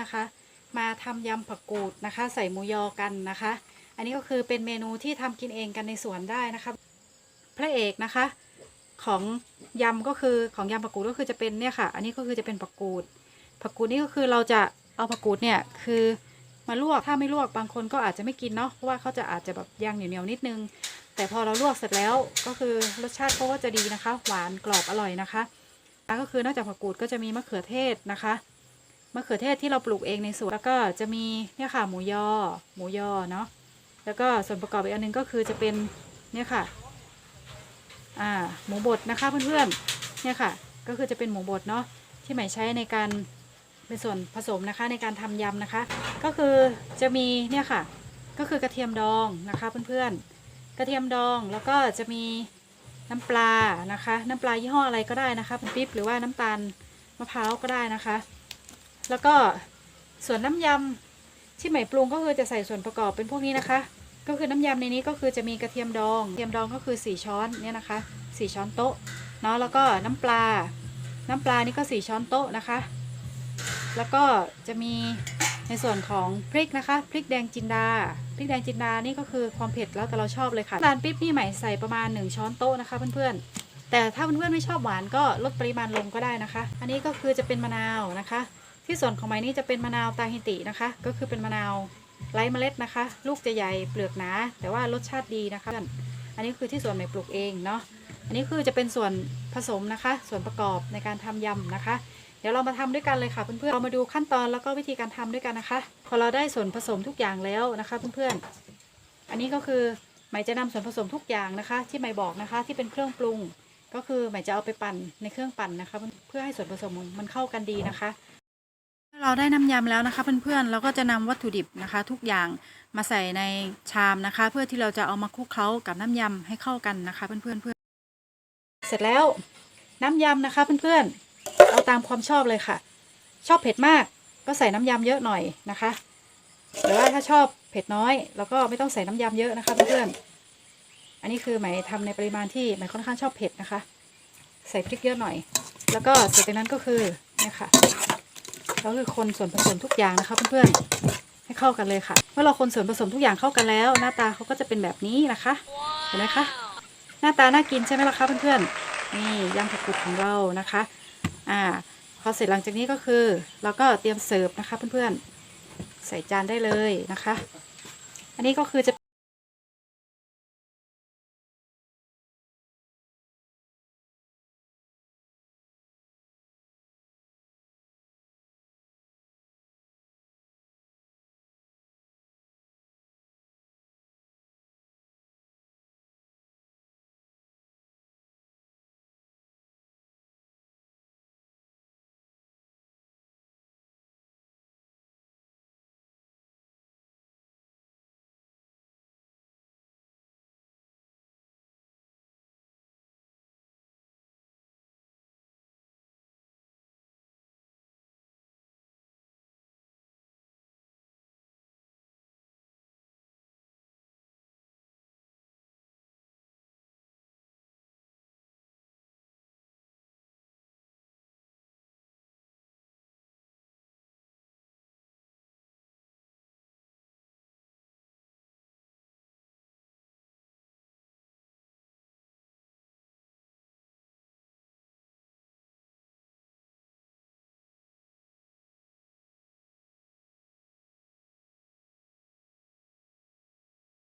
นะคะ มาทำยำผักกูดนะคะ ใส่หมูยอกันนะคะ อันนี้ก็คือเป็นเมนูที่ทำกินเองกันในสวนได้นะคะ พระเอกนะคะ ของยำก็คือของยำผักกูดก็คือจะเป็นเนี่ยค่ะ อันนี้ก็คือจะเป็นผักกูดผักกูดนี่ก็คือเราจะเอาผักกูดเนี่ยคือมาลวกถ้าไม่ลวกบางคนก็อาจจะไม่กินเนาะเพราะว่าเขาจะอาจจะแบบยางเหนียวๆนิดนึง แต่พอเราลวกเสร็จแล้วก็คือรสชาติเขาก็จะดีนะคะ หวานกรอบอร่อยนะคะก็คือนอกจากผักกูดก็จะมีมะเขือเทศนะคะ มะเขือเทศที่เราปลูกเองในสวนแล้วก็จะมีเนี่ยค่ะหมูยอ หมูยอเนาะแล้วก็ส่วนประกอบอีกอันหนึงก็คือจะเป็นเนี่ยค่ะอ่าหมูบดนะคะเพื่อนๆเนี่ยค่ะ ก็คือจะเป็นหมูบดเนาะที่หมายใช้ในการเป็นส่วนผสมนะคะในการทำยำนะคะ ก็คือจะมีเนี่ยค่ะ ก็คือกระเทียมดองนะคะเพื่อนๆ กระเทียมดองแล้วก็จะมีน้ำปลานะคะ น้ำปลายี่ห้ออะไรก็ได้นะคะเป็นปิ๊บหรือว่าน้ำตาลมะพร้าวก็ได้นะคะ แล้วก็ส่วนน้ำยำที่ใหมายปรุงก็คือจะใส่ส่วนประกอบเป็นพวกนี้นะคะ ก็คือน้ำยำในนี้ก็คือจะมีกระเทียมดองกระเทียมดองก็คือ 4 ช้อนเนี่ยนะคะ4ช้อนโต๊ะเนาะแล้วก็น้ำปลา น้ำปลานี่ก็ 4 ช้อนโต๊ะนะคะ แล้วก็จะมีในส่วนของพริกนะคะพริกแดงจินดาพริกแดงจินดานี่ก็คือความเผ็ดแล้วแต่เราชอบเลยค่ะน้ำตาลปิ๊บนี่ใหม่ใส่ประมาณ 1 ช้อนโต๊ะนะคะเพื่อนๆแต่ถ้าเพื่อนๆไม่ชอบหวานก็ลดปริมาณลงก็ได้นะคะ อันนี้ก็คือจะเป็นมะนาวนะคะ ที่ส่วนของไม้นี่จะเป็นมะนาวตาฮิตินะคะ ก็คือเป็นมะนาวไร้เมล็ดนะคะ ลูกจะใหญ่เปลือกหนา แต่ว่ารสชาติดีนะคะ อันนี้คือที่ส่วนไม้ปลูกเองเนาะอันนี้คือจะเป็นส่วนผสมนะคะ ส่วนประกอบในการทำยำนะคะ เดี๋ยวเรามาทำด้วยกันเลยค่ะเพื่อนๆเรามาดูขั้นตอนแล้วก็วิธีการทำด้วยกันนะคะ พอเราได้ส่วนผสมทุกอย่างแล้วนะคะเพื่อนๆอันนี้ก็คือหมายจะนำส่วนผสมทุกอย่างนะคะ ที่หมายบอกนะคะ ที่เป็นเครื่องปรุง ก็คือหมายจะเอาไปปั่นในเครื่องปั่นนะคะ เพื่อให้ส่วนผสมมันเข้ากันดีนะคะ เราได้น้ำยำแล้วนะคะเพื่อนๆ เราก็จะนำวัตถุดิบนะคะ ทุกอย่างมาใส่ในชามนะคะ เพื่อที่เราจะเอามาคลุกเคล้ากับน้ำยำให้เข้ากันนะคะ เพื่อนๆเพื่อนเสร็จแล้วน้ำยำนะคะเพื่อนๆเอาตามความชอบเลยค่ะ ชอบเผ็ดมากก็ใส่น้ำยำเยอะหน่อยนะคะหรือว่าถ้าชอบเผ็ดน้อยเราก็ไม่ต้องใส่น้ำยำเยอะนะคะเพื่อนๆอันนี้คือหมายทำในปริมาณที่หมายค่อนข้างชอบเผ็ดนะคะ ใส่พริกเยอะหน่อย แล้วก็เสร็จจากนั้นก็คือเนี่ยค่ะ ก็คือคนส่วนผสมทุกอย่างนะคะเพื่อนๆให้เข้ากันเลยค่ะ เมื่อเราคนส่วนผสมทุกอย่างเข้ากันแล้ว หน้าตาเขาก็จะเป็นแบบนี้นะคะ เห็นไหมคะหน้าตาน่ากินใช่ไหมล่ะคะเพื่อนๆนี่ยำผักกูดของเรานะคะอ่าพอเสร็จหลังจากนี้ก็คือ เราก็เตรียมเสิร์ฟนะคะเพื่อนๆใส่จานได้เลยนะคะ อันนี้ก็คือจะ